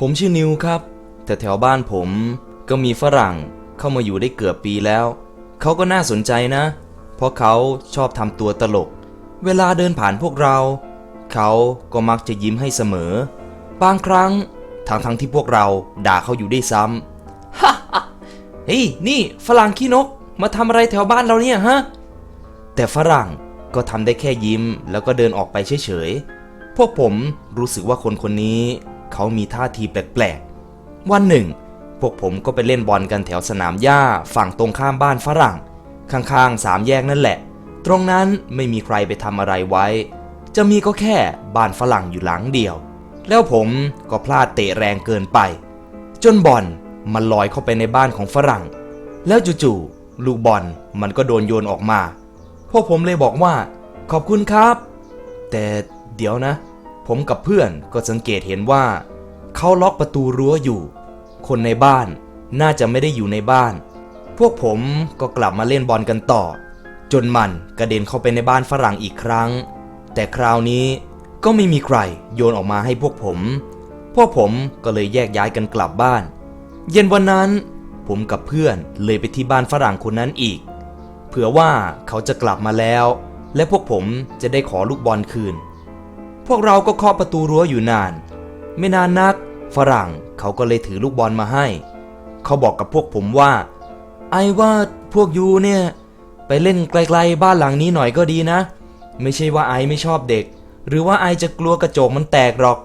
ผมชื่อนิวครับ แต่แถวบ้านผมก็มีฝรั่งเข้ามาอยู่ได้เกือบปีแล้ว เขาก็น่าสนใจนะ เพราะเขาชอบทำตัวตลก เวลาเดินผ่านพวกเรา เขาก็มักจะยิ้มให้เสมอ บางครั้งทั้งทั้งที่พวกเราด่าเขาอยู่ได้ซ้ำฮ่าฮ่าเฮ้ยนี่ฝรั่งขี้นกมาทำอะไรแถวบ้านเราเนี่ยฮะ แต่ฝรั่งก็ทำได้แค่ยิ้มแล้วก็เดินออกไปเฉยๆ พวกผมรู้สึกว่าคนคนนี้ เขามีท่าทีแปลกๆ วันหนึ่ง พวกผมก็ไปเล่นบอลกันแถวสนามหญ้าฝั่งตรงข้ามบ้านฝรั่ง ข้างๆสามแยกนั่นแหละ ตรงนั้นไม่มีใครไปทำอะไรไว้ จะมีก็แค่บ้านฝรั่งอยู่หลังเดียว แล้วผมก็พลาดเตะแรงเกินไป จนบอลมันลอยเข้าไปในบ้านของฝรั่ง แล้วจู่ๆลูกบอลมันก็โดนโยนออกมา พวกผมเลยบอกว่า ขอบคุณครับ แต่เดี๋ยวนะ ผมกับเพื่อนก็สังเกตเห็นว่า เขาล็อกประตูรั้วอยู่ คนในบ้านน่าจะไม่ได้อยู่ในบ้าน พวกผมก็กลับมาเล่นบอลกันต่อ จนมันกระเด็นเข้าไปในบ้านฝรั่งอีกครั้ง แต่คราวนี้ก็ไม่มีใครโยนออกมาให้พวกผม พวกผมก็เลยแยกย้ายกันกลับบ้าน เย็นวันนั้น ผมกับเพื่อนเลยไปที่บ้านฝรั่งคนนั้นอีก เผื่อว่าเขาจะกลับมาแล้ว และพวกผมจะได้ขอลูกบอลคืน พวกเราก็เคาะประตูรั้วอยู่นาน ไม่นานนัก ฝรั่งเขาก็เลยถือลูกบอลมาให้ เขาบอกกับพวกผมว่า ไอ้ว่าพวกยูเนี่ย ไปเล่นไกลๆบ้านหลังนี้หน่อยก็ดีนะ ไม่ใช่ว่าไอไม่ชอบเด็ก หรือว่าไอจะกลัวกระจกมันแตกหรอก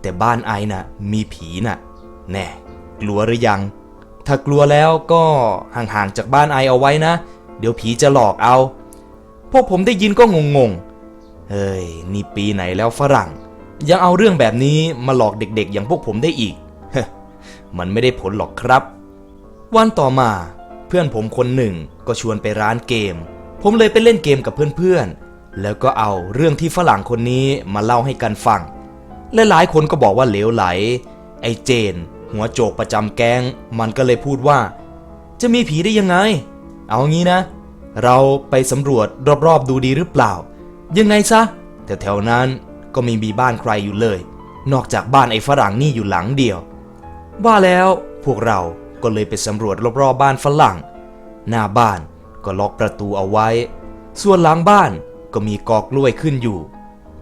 แต่บ้านไอน่ะ มีผีน่ะ แน่ กลัวหรือยัง ถ้ากลัวแล้วก็ห่างๆจากบ้านไอเอาไว้นะ เดี๋ยวผีจะหลอกเอา พวกผมได้ยินก็งงๆ เฮ้ย นี่ปีไหนแล้วฝรั่ง ยังเอาเรื่องแบบนี้มาหลอกเด็กๆ อย่างพวกผมได้อีก มันไม่ได้ผลหรอกครับ วันต่อมาเพื่อนผมคนหนึ่งก็ชวนไปร้านเกม ผมเลยไปเล่นเกมกับเพื่อนๆ แล้วก็เอาเรื่องที่ฝรั่งคนนี้มาเล่าให้กันฟัง และหลายคนก็บอกว่าเหลวไหล ไอ้เจน หัวโจกประจำแก๊งมันก็เลยพูดว่า จะมีผีได้ยังไง เอางี้นะ เราไปสำรวจรอบๆดูดีหรือเปล่า ยังไงซะแต่แถวๆนั้นก็ไม่มีบ้านใครอยู่เลย นอกจากบ้านไอ้ฝรั่งนี่อยู่หลังเดียว ว่าแล้วพวกเราก็เลยไปสำรวจรอบๆบ้านฝรั่ง หน้าบ้านก็ล็อกประตูเอาไว้ ส่วนหลังบ้านก็มีกอกล้วยขึ้นอยู่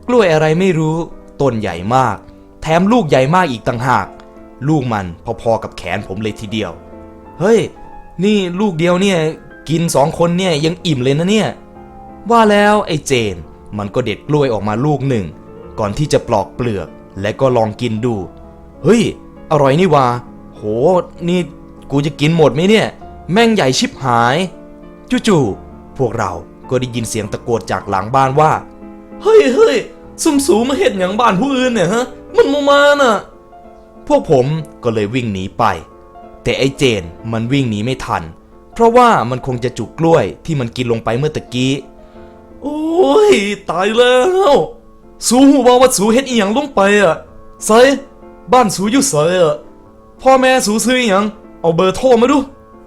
กล้วยอะไรไม่รู้ ต้นใหญ่มาก แถมลูกใหญ่มากอีกต่างหาก ลูกมันพอๆกับแขนผมเลยทีเดียว เฮ้ย นี่ลูกเดียวเนี่ย กินสองคนเนี่ยยังอิ่มเลยนะเนี่ย ว่าแล้วไอ้เจน มันก็เด็ดกล้วยออกมาลูกหนึ่ง ก่อนที่จะปลอกเปลือก และก็ลองกินดู เฮ้ย อร่อยนี่วาโห นี่กูจะกินหมดไหมเนี่ย แม่งใหญ่ชิบหาย จู่ๆ พวกเราก็ได้ยินเสียงตะโกนจากหลังบ้านว่า เฮ้ยเฮ้ยซุ่มสูมาเห็ดอย่างบ้านผู้อื่นเนี่ยฮะ มันมามาน่ะ พวกผมก็เลยวิ่งหนีไป แต่ไอ้เจนมันวิ่งหนีไม่ทัน เพราะว่ามันคงจะจุกกล้วยที่มันกินลงไปเมื่อตะกี้ โอ้ย ตายแล้ว สูหูว่าว่าสูเฮ็ดอีหยังลงไปอะใส่บ้านสูอยู่ใส่อะพ่อแม่สูซื้ออีหยัง เอาเบอร์โทรมาดู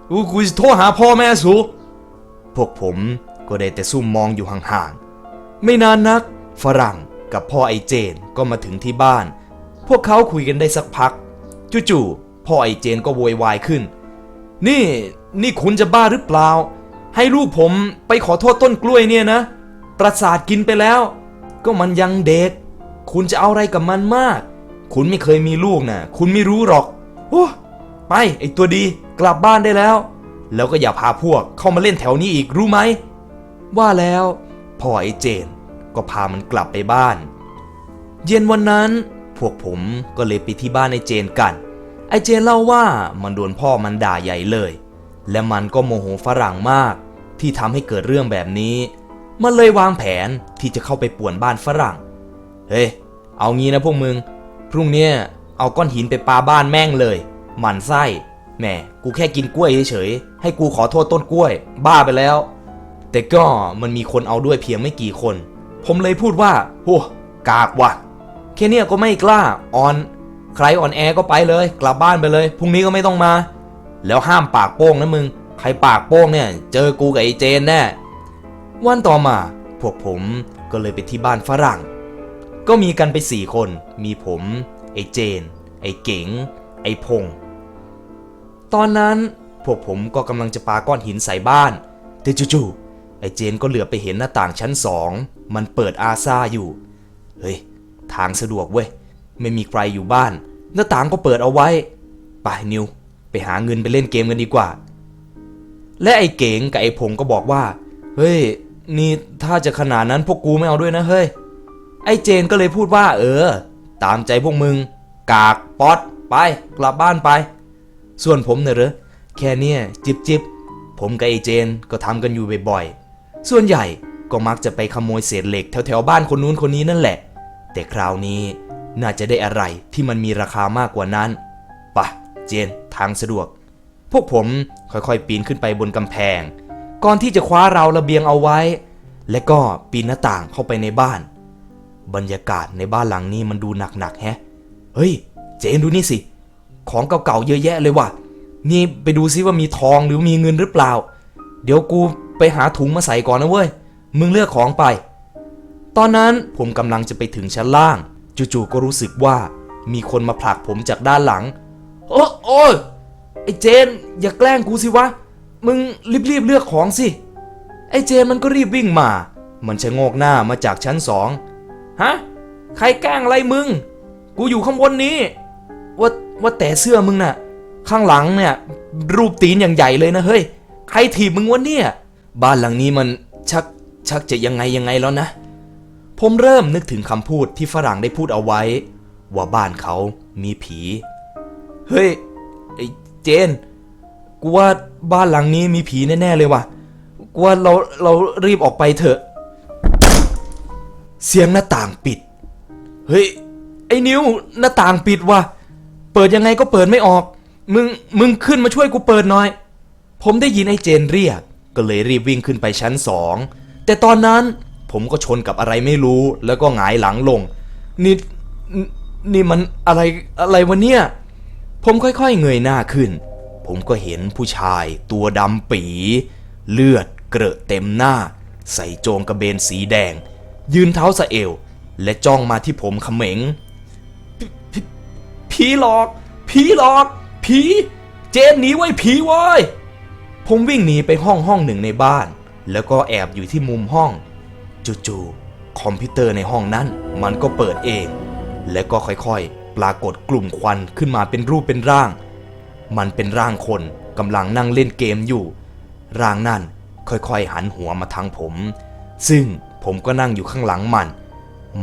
กูกูจะโทรหาพ่อแม่สู พวกผมก็ได้แต่ซุ่มมองอยู่ห่างๆ ไม่นานนัก ฝรั่งกับพ่อไอเจนก็มาถึงที่บ้าน พวกเขาคุยกันได้สักพัก จู่ๆ พ่อไอเจนก็โวยวายขึ้น นี่นี่คุณจะบ้าหรือเปล่า ให้ลูกผมไปขอโทษต้นกล้วยเนี่ยนะ ประสาทกินไปแล้ว ก็มันยังเด็ก คุณจะเอาอะไรกับมันมาก คุณไม่เคยมีลูกนะคุณไม่รู้หรอกโอ้ไปไอตัวดีกลับบ้านได้แล้ว แล้วก็อย่าพาพวกเข้ามาเล่นแถวนี้อีกรู้ไหม ว่าแล้วพ่อไอเจน ก็พามันกลับไปบ้าน เย็นวันนั้น พวกผมก็เลยไปที่บ้านไอเจนกัน ไอเจนเล่าว่ามันโดนพ่อมันด่าใหญ่เลย และมันก็โมโหฝรั่งมาก ที่ทำให้เกิดเรื่องแบบนี้ มันเลยวางแผนที่จะเข้าไปป่วนบ้านฝรั่ง เฮ้ย เอางี้นะพวกมึง พรุ่งนี้เอาก้อนหินไปปาบ้านแม่งเลย หมันไส้ แหม กูแค่กินกล้วยเฉยๆ ให้กูขอโทษต้นกล้วย บ้าไปแล้ว แต่ก็มันมีคนเอาด้วยเพียงไม่กี่คน ผมเลยพูดว่าโอ้กากว่ะ แค่เนี้ยก็ไม่กล้า ออน ใครอ่อนแอก็ไปเลย กลับบ้านไปเลย พรุ่งนี้ก็ไม่ต้องมา แล้วห้ามปากโป้งนะมึง ใครปากโป้งเนี่ย เจอกูกับไอ้เจนแน่ วันต่อมา พวกผมก็เลยไปที่บ้านฝรั่ง ก็มีกันไปสี่คน มีผม ไอ้เจน ไอ้เก๋ง ไอ้พง ตอนนั้นพวกผมก็กำลังจะปาก้อนหินใส่บ้าน แต่จู่ๆ ไอ้เจนก็เหลือไปเห็นหน้าต่างชั้นสอง มันเปิดอาซาอยู่ เฮ้ย ทางสะดวกเว้ย ไม่มีใครอยู่บ้าน หน้าต่างก็เปิดเอาไว้ ไปนิว ไปหาเงินไปเล่นเกมกันดีกว่า และไอ้เก๋งกับไอ้พงก็บอกว่า เฮ้ย นี่ถ้าจะขนาดนั้นพวกกูไม่เอาด้วยนะเฮ้ย ไอ้เจนก็เลยพูดว่า เออ ตามใจพวกมึง กากป๊อตไปกลับบ้านไป ส่วนผมเนี่ยเหรอแค่เนี้ยจิบจิบผมกับไอ้เจนก็ทำกันอยู่บ่อยๆ ส่วนใหญ่ก็มักจะไปขโมยเศษเหล็กแถวๆบ้านคนนู้นคนนี้นั่นแหละ แต่คราวนี้น่าจะได้อะไรที่มันมีราคามากกว่านั้นปะเจนทางสะดวก พวกผมค่อยๆปีนขึ้นไปบนกำแพง ก่อนที่จะคว้าราวระเบียงเอาไว้ และก็ปีนหน้าต่างเข้าไปในบ้าน บรรยากาศในบ้านหลังนี้มันดูหนักๆแฮะ เฮ้ย เจนดูนี่สิ ของเก่าๆเยอะแยะเลยว่ะ นี่ไปดูซิว่ามีทองหรือมีเงินหรือเปล่า เดี๋ยวกูไปหาถุงมาใส่ก่อนนะเว้ย มึงเลือกของไป ตอนนั้นผมกำลังจะไปถึงชั้นล่าง จู่ๆก็รู้สึกว่ามีคนมาผลักผมจากด้านหลัง โอ้โอ้ยไอ้เจน อย่าแกล้งกูสิวะ มึงรีบๆเลือกของสิ ไอ้เจนมันก็รีบวิ่งมา มันชะโงกหน้ามาจากชั้นสองฮะ ใครแกล้งอะไรมึง กูอยู่ข้างบนนี้ ว่าว่าแต่เสื้อมึงน่ะ ข้างหลังเนี่ย รูปตีนอย่างใหญ่เลยนะเฮ้ย ใครถีบมึงวะเนี่ย บ้านหลังนี้มันชักชักจะยังไงยังไงแล้วนะ ผมเริ่มนึกถึงคำพูดที่ฝรั่งได้พูดเอาไว้ ว่าบ้านเขามีผี เฮ้ยไอ้เจน กูว่าบ้านหลังนี้มีผีแน่ๆเลยว่ะกูว่าเราเรารีบออกไปเถอะ เสียงหน้าต่างปิด เฮ้ย ไอ้นิ้วหน้าต่างปิดว่ะ เปิดยังไงก็เปิดไม่ออก มึงมึงขึ้นมาช่วยกูเปิดหน่อย ผมได้ยินไอ้เจนเรียก ก็เลยรีบวิ่งขึ้นไปชั้นสอง แต่ตอนนั้นผมก็ชนกับอะไรไม่รู้แล้วก็หงายหลังลง นี่นี่มันอะไรอะไรวะเนี่ย ผมค่อยๆเงยหน้าขึ้น ผมก็เห็นผู้ชายตัวดำปี เลือดเกรอะเต็มหน้า ใส่โจงกระเบนสีแดง ยืนเท้าสะเอว และจ้องมาที่ผมเขม็งผีหลอก ผีหลอกผีเจนหนีไว้ผีไว้ยผมวิ่งหนีไปห้องห้องหนึ่งในบ้าน แล้วก็แอบอยู่ที่มุมห้อง จู่ๆคอมพิวเตอร์ในห้องนั้น มันก็เปิดเอง และก็ค่อยๆ ปรากฏกลุ่มควันขึ้นมาเป็นรูปเป็นร่าง มันเป็นร่างคนกำลังนั่งเล่นเกมอยู่ ร่างนั่นค่อยๆหันหัวมาทางผม ซึ่งผมก็นั่งอยู่ข้างหลังมัน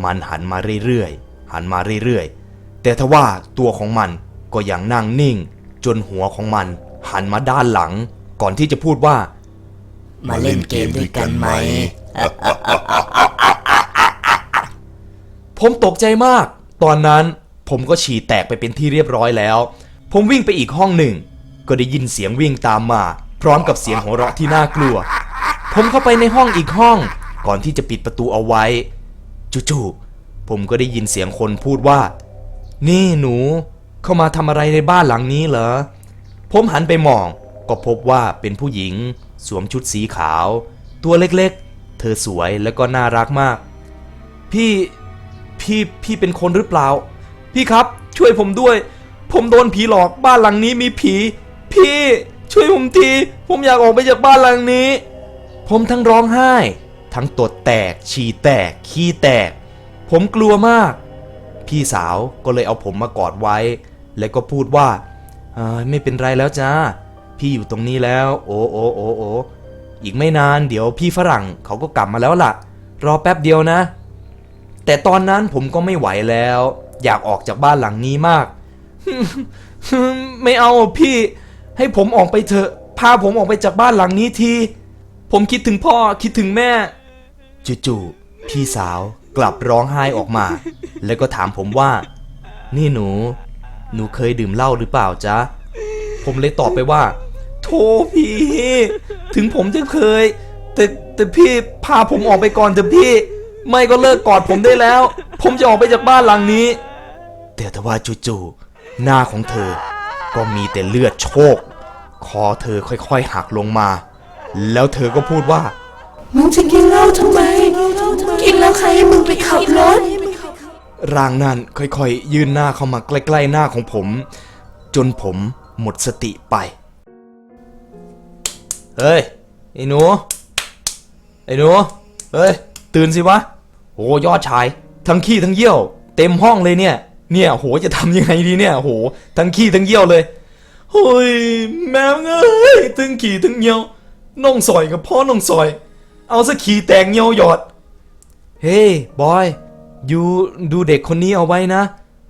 มันหันมาเรื่อยๆหันมาเรื่อยๆ แต่ทว่าตัวของมันก็ยังนั่งนิ่ง จนหัวของมันหันมาด้านหลัง ก่อนที่จะพูดว่า มาเล่นเกมด้วยกันไหม ผมตกใจมาก ตอนนั้นผมก็ฉี่แตกไปเป็นที่เรียบร้อยแล้ว ผมวิ่งไปอีกห้องหนึ่ง ก็ได้ยินเสียงวิ่งตามมา พร้อมกับเสียงหัวเราะที่น่ากลัว ผมเข้าไปในห้องอีกห้อง ก่อนที่จะปิดประตูเอาไว้ จู่ๆผมก็ได้ยินเสียงคนพูดว่า นี่หนู เข้ามาทำอะไรในบ้านหลังนี้เหรอ ผมหันไปมอง ก็พบว่าเป็นผู้หญิง สวมชุดสีขาว ตัวเล็กๆ เธอสวยและก็น่ารักมาก พี่พี่พี่เป็นคนหรือเปล่า พี่ครับช่วยผมด้วย ผมโดนผีหลอกบ้านหลังนี้มีผี พี่ช่วยผมที ผมอยากออกไปจากบ้านหลังนี้ ผมทั้งร้องไห้ ทั้งตดแตก ฉี่แตก ขี้แตก ผมกลัวมาก พี่สาวก็เลยเอาผมมากอดไว้ แล้วก็พูดว่าเอ้ยไม่เป็นไรแล้วจ้า พี่อยู่ตรงนี้แล้ว โอ้โอ้โอ้โอ้อีกไม่นานเดี๋ยวพี่ฝรั่งเขาก็กลับมาแล้วล่ะ รอแป๊บเดียวนะ แต่ตอนนั้นผมก็ไม่ไหวแล้ว อยากออกจากบ้านหลังนี้มาก ไม่เอาอะพี่ ให้ผมออกไปเถอะ พาผมออกไปจากบ้านหลังนี้ที ผมคิดถึงพ่อคิดถึงแม่ จู่ๆพี่สาวกลับร้องไห้ออกมา แล้วก็ถามผมว่า นี่หนู หนูเคยดื่มเหล้าหรือเปล่าจ๊ะ ผมเลยตอบไปว่าโธ่พี่ ถึงผมจะเคย แต่แต่พี่พาผมออกไปก่อนเถอะพี่ ไม่ก็เลิกกอดผมได้แล้ว ผมจะออกไปจากบ้านหลังนี้ แต่ทว่าจู่ๆ หน้าของเธอ ก็มีแต่เลือดโชก คอเธอค่อยๆหักลงมา แล้วเธอก็พูดว่า มึงจะกินเหล้าทำไม กินแล้วใครให้มึงไปขับรถ ร่างนั้นค่อยๆ ยื่นหน้าเข้ามาใกล้ๆหน้าของผม จนผมหมดสติไป เฮ้ย ไอ้หนู ไอ้หนู เฮ้ย ตื่นสิวะโหยอดชาย ทั้งขี้ทั้งเยี่ยว เต็มห้องเลยเนี่ย เนี่ยโหจะทำยังไงดีเนี่ยโหทั้งขี้ทั้งเยี่ยวเลยเฮ้ยแม่เอ้ยทั้งขี้ทั้งเยี่ยวน้องซอยกับพ่อน้องซอย เอาสักขี้แตงเยี่ยวหยอด เฮ้ยบอยอยู่ดูเด็กคนนี้เอาไว้นะ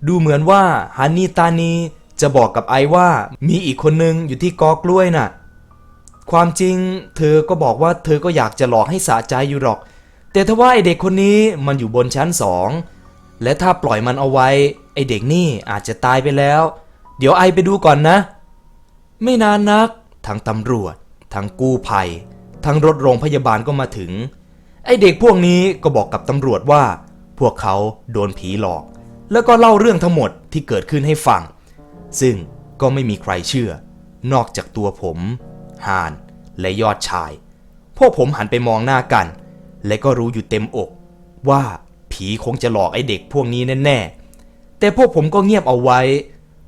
ดูเหมือนว่าฮันนี่ตานีจะบอกกับไอว่ามีอีกคนนึงอยู่ที่กอกล้วยน่ะ ความจริงเธอก็บอกว่าเธอก็อยากจะหลอกให้สะใจอยู่หรอก แต่ถ้าว่าไอเด็กคนนี้มันอยู่บนชั้นสอง และถ้าปล่อยมันเอาไว้ ไอเด็กนี่อาจจะตายไปแล้ว เดี๋ยวไอไปดูก่อนนะ ไม่นานนัก ทั้งตำรวจ ทั้งกู้ภัย ทั้งรถโรงพยาบาลก็มาถึง ไอเด็กพวกนี้ก็บอกกับตำรวจว่า พวกเขาโดนผีหลอก แล้วก็เล่าเรื่องทั้งหมดที่เกิดขึ้นให้ฟัง ซึ่งก็ไม่มีใครเชื่อ นอกจากตัวผมฮานและยอดชาย พวกผมหันไปมองหน้ากัน และก็รู้อยู่เต็มอกว่า ผีคงจะหลอกไอเด็กพวกนี้แน่ๆ แต่พวกผมก็เงียบเอาไว้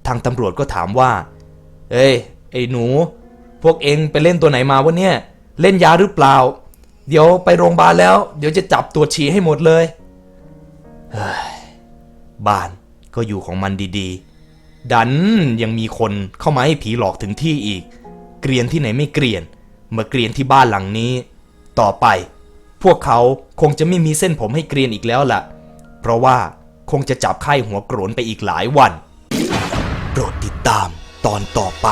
ทางตำรวจก็ถามว่า เอ้ย ไอ้หนู พวกเองไปเล่นตัวไหนมาวะเนี่ย เล่นยาหรือเปล่า เดี๋ยวไปโรงพยาบาลแล้ว เดี๋ยวจะจับตรวฉี่ให้หมดเลยเฮ้ยบ้านก็อยู่ของมันดีๆ ดันยังมีคนเข้ามาให้ผีหลอกถึงที่อีก เกรียนที่ไหนไม่เกรียน มาเกรียนที่บ้านหลังนี้ ต่อไป พวกเขาคงจะไม่มีเส้นผมให้เกรียนอีกแล้วล่ะ เพราะว่าคงจะจับไข้หัวโกรนไปอีกหลายวัน โปรดติดตามตอนต่อไป